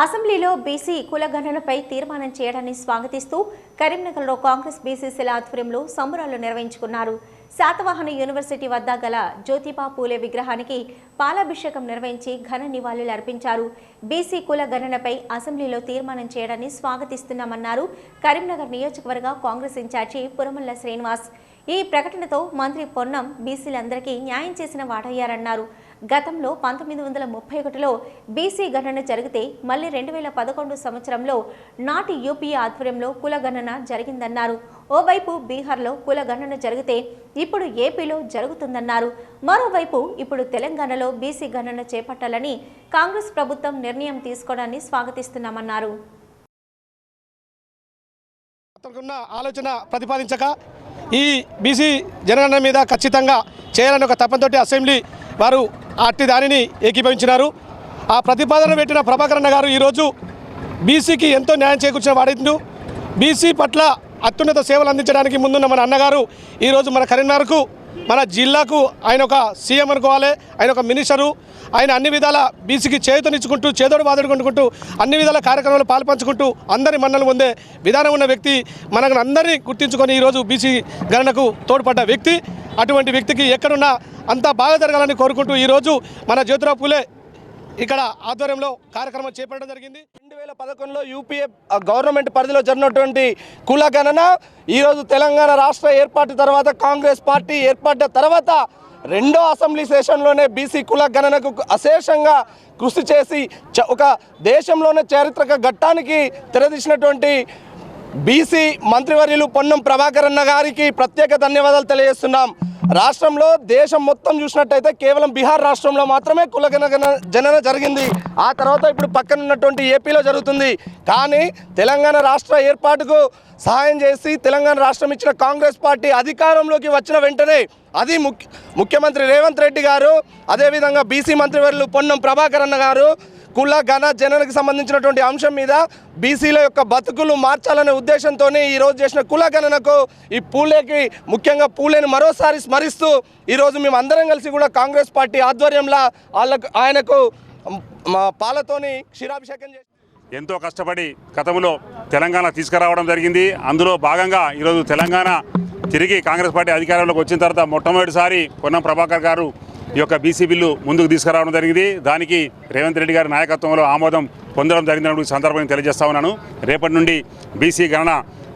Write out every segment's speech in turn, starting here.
అసెంబ్లీలో బీసీ కులగణనపై తీర్మానం చేయడాన్ని స్వాగతిస్తూ కరీంనగర్లో కాంగ్రెస్ బీసీసీల ఆధ్వర్యంలో సంబరాలు నిర్వహించుకున్నారు. శాతవాహన యూనివర్సిటీ వద్ద గల జ్యోతిబా పూలే విగ్రహానికి పాలాభిషేకం నిర్వహించి ఘన నివాళులు అర్పించారు. బీసీ కుల గణనపై అసెంబ్లీలో తీర్మానం చేయడాన్ని స్వాగతిస్తున్నామన్నారు కరీంనగర్ నియోజకవర్గ కాంగ్రెస్ ఇన్ఛార్జి పురమల్ల శ్రీనివాస్. ఈ ప్రకటనతో మంత్రి పొన్నం బీసీలందరికీ న్యాయం చేసిన వాటయ్యారన్నారు. గతంలో పంతొమ్మిది వందల ముప్పై ఒకటిలో బీసీ గణన జరిగితే మళ్ళీ రెండు వేల పదకొండు సంవత్సరంలో నాటి యూపీఏ ఆధ్వర్యంలో కుల గణన జరిగిందన్నారు. ఓవైపు బీహార్లో కుల గణన జరిగితే ఇప్పుడు ఏపీలో జరుగుతుందన్నారు. మరోవైపు ఇప్పుడు తెలంగాణలో బీసీ గణన చేపట్టాలని కాంగ్రెస్ ప్రభుత్వం నిర్ణయం తీసుకోవడాన్ని స్వాగతిస్తున్నామన్నారు. ఆలోచన ప్రతిపాదించక ఈ బీసీ జనగణన మీద ఖచ్చితంగా చేయాలని ఒక తప్పంతోటి అసెంబ్లీ వారు అట్టి దానిని ఏకీభవించినారు. ఆ ప్రతిపాదన పెట్టిన ప్రభాకరణ గారు ఈరోజు బీసీకి ఎంతో న్యాయం చేకూర్చిన వాడిండు బీసీ పట్ల అత్యున్నత సేవలు అందించడానికి ముందున్న మన అన్నగారు ఈరోజు మన కరీంనగర్కు మన జిల్లాకు ఆయన ఒక సీఎం అనుకోవాలి ఆయన ఒక మినిస్టరు. ఆయన అన్ని విధాల బీసీకి చేతునిచ్చుకుంటూ చేదోడు బాదడుకుంటుకుంటూ అన్ని విధాల కార్యక్రమాలు పాల్పంచుకుంటూ అందరి మన్నలు పొందే విధానం ఉన్న వ్యక్తి మనకు అందరినీ గుర్తించుకొని ఈరోజు బీసీ గణనకు తోడ్పడ్డ వ్యక్తి. అటువంటి వ్యక్తికి ఎక్కడున్నా అంతా బాగా జరగాలని కోరుకుంటూ ఈరోజు మన జ్యోతిరావు పూలే ఇక్కడ ఆధ్వర్యంలో కార్యక్రమం చేపట్టడం జరిగింది. రెండు వేల పదకొండులో యూపీఏ గవర్నమెంట్ పరిధిలో జరిగినటువంటి కుల గణన ఈరోజు తెలంగాణ రాష్ట్ర ఏర్పాటు తర్వాత కాంగ్రెస్ పార్టీ ఏర్పడ్డ తర్వాత రెండో అసెంబ్లీ సెషన్లోనే బీసీ కుల గణనకు అశేషంగా కృషి చేసి చ- ఒక దేశంలోనే చారిత్రక ఘట్టానికి తెరదీసినటువంటి బీసీ మంత్రివర్యులు పొన్నం ప్రభాకర్ అన్న గారికి ప్రత్యేక ధన్యవాదాలు తెలియజేస్తున్నాం. రాష్ట్రంలో దేశం మొత్తం చూసినట్టయితే కేవలం బీహార్ రాష్ట్రంలో మాత్రమే కులగణ జనన జరిగింది. ఆ తర్వాత ఇప్పుడు పక్కన ఉన్నటువంటి ఏపీలో జరుగుతుంది. కానీ తెలంగాణ రాష్ట్ర ఏర్పాటుకు సహాయం చేసి తెలంగాణ రాష్ట్రం ఇచ్చిన కాంగ్రెస్ పార్టీ అధికారంలోకి వచ్చిన వెంటనే అది ముఖ్య ముఖ్యమంత్రి రేవంత్ రెడ్డి గారు అదేవిధంగా బీసీ మంత్రివర్యులు పొన్నం ప్రభాకర్ అన్న గారు కుల ఘన జననకు సంబంధించినటువంటి అంశం మీద బీసీల యొక్క బతుకులు మార్చాలనే ఉద్దేశంతో ఈరోజు చేసిన కుల గణనకు ఈ పూలేకి ముఖ్యంగా పూలేని మరోసారి స్మరిస్తూ ఈరోజు మేము అందరం కలిసి కూడా కాంగ్రెస్ పార్టీ ఆధ్వర్యంలో వాళ్ళకు ఆయనకు మా పాలతోని క్షీరాభిషేకం చేసి ఎంతో కష్టపడి గతంలో తెలంగాణ తీసుకురావడం జరిగింది. అందులో భాగంగా ఈరోజు తెలంగాణ తిరిగి కాంగ్రెస్ పార్టీ అధికారంలోకి వచ్చిన తర్వాత మొట్టమొదటిసారి పొన్నం ప్రభాకర్ గారు ఈ యొక్క బీసీ బిల్లు ముందుకు తీసుకురావడం జరిగింది. దానికి రేవంత్ రెడ్డి గారి నాయకత్వంలో ఆమోదం పొందడం జరిగిందని సందర్భంగా తెలియజేస్తా ఉన్నాను. రేపటి నుండి బీసీ గణన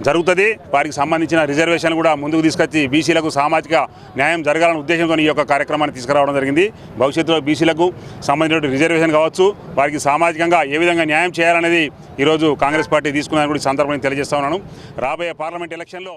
జరుగుతుంది. వారికి సంబంధించిన రిజర్వేషన్ కూడా ముందుకు తీసుకొచ్చి బీసీలకు సామాజిక న్యాయం జరగాలనే ఉద్దేశంతో ఈ యొక్క కార్యక్రమాన్ని తీసుకురావడం జరిగింది. భవిష్యత్తులో బీసీలకు సంబంధించిన రిజర్వేషన్ కావచ్చు వారికి సామాజికంగా ఏ విధంగా న్యాయం చేయాలనేది ఈరోజు కాంగ్రెస్ పార్టీ తీసుకున్నారని కూడా సందర్భంగా తెలియజేస్తా ఉన్నాను. రాబోయే పార్లమెంట్ ఎలక్షన్లో